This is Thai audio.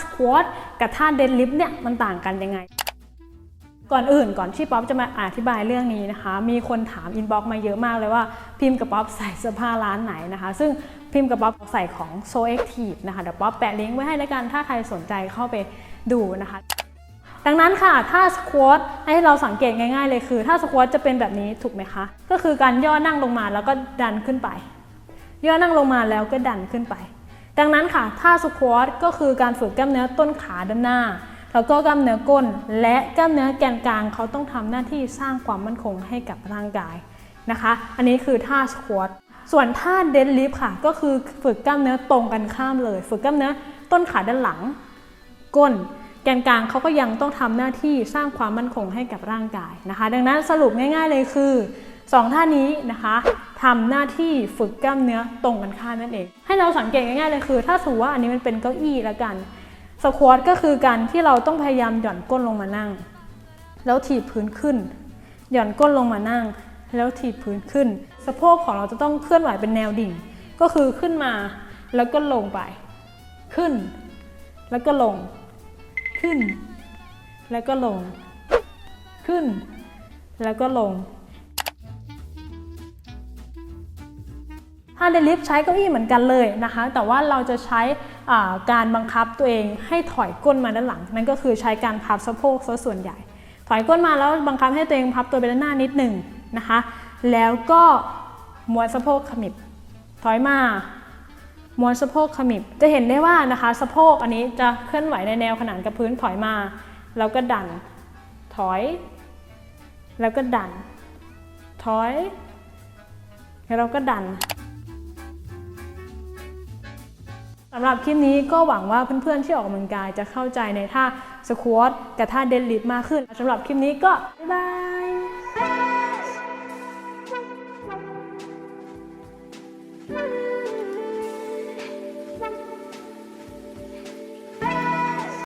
สควอตกับท่าเดนลิฟเนี่ยมันต่างกันยังไง ก่อนอื่นก่อนที่ป๊อปจะมาอธิบายเรื่องนี้นะคะ มีคนถามอินบ็อกมาเยอะมากเลยว่าพิมพ์กับป๊อปใส่เสื้อผ้าร้านไหนนะคะ ซึ่งพิมพ์กับป๊อปใส่ของ So Active นะคะเดี๋ยวป๊อปแปะลิงก์ไว้ให้แล้วกันถ้าใครสนใจเข้าไปดูนะคะดังนั้นค่ะถ้าสควอตให้เราสังเกตง่าย ๆ เลยคือถ้าสควอตจะเป็นแบบนี้ถูกไหมคะ ก็คือการย่อนั่งลงมาแล้วก็ดันขึ้นไป ย่อนั่งลงมาแล้วก็ดันขึ้นไป ดังนั้นค่ะท่าสควอตก็คือการฝึกกล้ามเนื้อต้นขาด้านหน้า แล้วก็กล้ามเนื้อก้น และกล้ามเนื้อแกนกลางเขาต้องทำหน้าที่สร้างความมั่นคงให้กับร่างกายนะคะ อันนี้คือท่าสควอตส่วนท่าเดดลิฟค่ะ ก็คือฝึกกล้ามเนื้อตรงกันข้ามเลย ฝึกกล้ามเนื้อต้นขาด้านหลัง ก้น แกนกลางเขาก็ยังต้องทำหน้าที่สร้างความมั่นคงให้กับร่างกายนะคะ ดังนั้นสรุปง่าย ๆเลยคือสองท่านี้นะคะ ทำหน้าที่ฝึกกล้ามเนื้อตรงกันข้ามนั่นเอง ให้เราสังเกตง่ายๆเลยคือ ถ้าสมมติว่าอันนี้มันเป็นเก้าอี้แล้วกันสควอตก็คือการที่เราต้องพยายามหย่อนก้นลงมานั่ง แล้วถีบพื้นขึ้น หย่อนก้นลงมานั่ง แล้วถีบพื้นขึ้น สะโพกของเราจะต้องเคลื่อนไหวเป็นแนวดิ่ง ก็คือขึ้นมาแล้วก็ลงไป ขึ้น แล้วก็ลง ขึ้น แล้วก็ลง ขึ้น แล้วก็ลง ถ้าเดลิฟต์ใช้เก้าอี้เหมือนกันเลยนะคะ แต่ว่าเราจะใช้การบังคับตัวเองให้ถอยก้นมาด้านหลัง นั่นก็คือใช้การพับสะโพกซะส่วนใหญ่ ถอยก้นมาแล้วบังคับให้ตัวเองพับตัวไปด้านหน้านิดหนึ่งนะคะ แล้วก็ม้วนสะโพกขมิบ ถอยมาม้วนสะโพกขมิบ จะเห็นได้ว่านะคะสะโพกอันนี้จะเคลื่อนไหวในแนวขนานกับพื้นถอยมา แล้วก็ดัน ถอย แล้วก็ดัน ถอย แล้วเราก็ดัน สำหรับคลิปนี้ก็หวังว่าเพื่อนๆที่ออกกำลังกายจะเข้าใจในท่าสควอตกับท่าเดดลิฟต์มากขึ้นสำหรับคลิปนี้ก็บ๊ายบาย